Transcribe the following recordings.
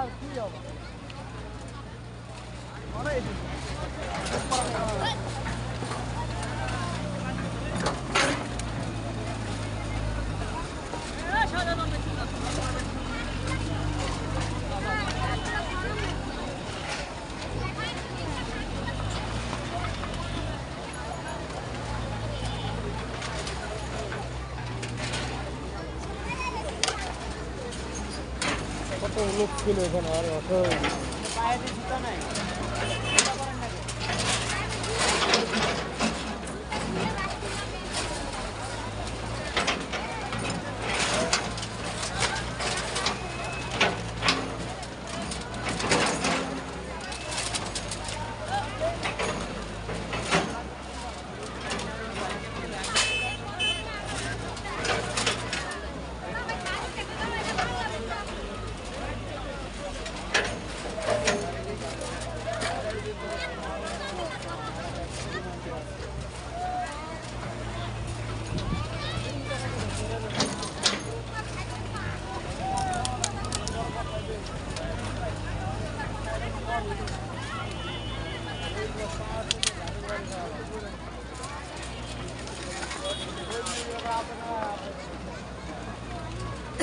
কত লোক ছিল এখানে किलो एखादा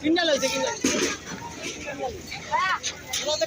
কিন্ডাল হয়েছে কিন্ডাল। ওটা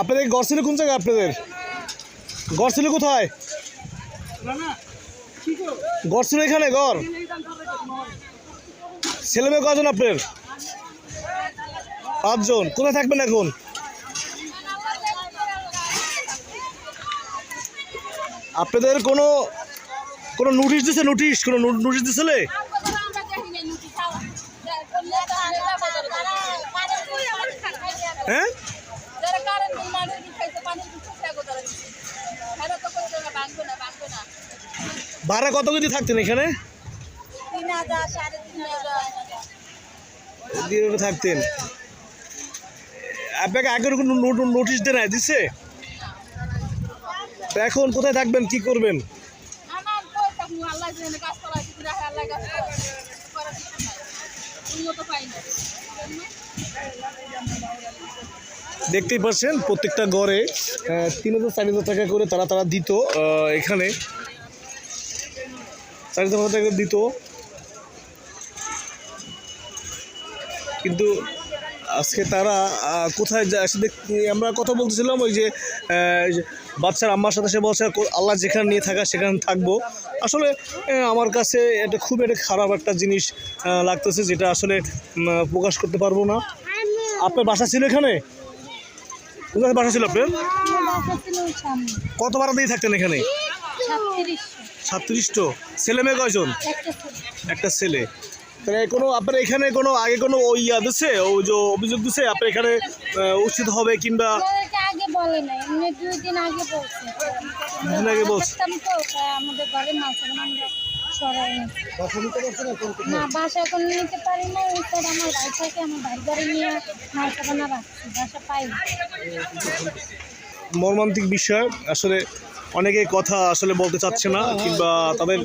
আপনাদের ঘর ছিল কোন জায়গায় আপনাদের? ঘর ছিল কোথায়? ঘর ছিল এখানে, ঘর? ছেলে মেয়ে কজন আপনার? পাঁচজন। কোথায় থাকবেন এখন? আপনাদের কোনো কোনো নোটিশ দিছে নোটিশ কোনো নোটিশ দিছিলে হ্যাঁ? ভাড়া কত কেজি থাকতেন এখানে? থাকতেন আপনাকে আগের কোনো নোটিশ দেয় না দিচ্ছে তা এখন কোথায় থাকবেন, কি করবেন? দেখতেই পাচ্ছেন, প্রত্যেকটা গড়ে তিন হাজার চার হাজার টাকা করে তারা তারা দিত এখানে। হাজার টাকা দিত। কিন্তু আজকে তারা কোথায় যায় আসলে আমরা কথা বলতেছিলাম ওই যে বাচ্চার আম্মার সাথে সে বলছে আল্লাহ যেখানে নিয়ে থাকা সেখানে থাকব। আসলে আমার কাছে এটা খুব একটা খারাপ একটা জিনিস লাগতেছে যেটা আসলে প্রকাশ করতে পারব না। আপনার বাসা ছিল এখানে? কোথায় বাসা ছিল আপনার? কত ভাড়া দিয়ে থাকতেন এখানে? সাতত্রিশটো ছেলে মেয়ে কয়জন? একটা ছেলে। তাহলে কোনো আপনার এখানে কোনো আগে কোনো ওই ইয়া দিছে? ও যে অভিযোগ দিছে আপনার এখানে উচিত হবে কিংবা আমাদেরকে আগে বলে নাই এমনি দুই দিন আগে বলছে। দুদিন আগে বলছে। দেখতাম তো তাই আমাদের ঘরে মাছ আমরা না বাসা এখন নিতে পারি না ওই সাইড আমার ভাই থাকে আমার ভাই ঘরে নিয়ে মাছ বাসা পাই মর্মান্তিক বিষয় আসলে অনেকে কথা আসলে বলতে চাচ্ছে না কিংবা তাদের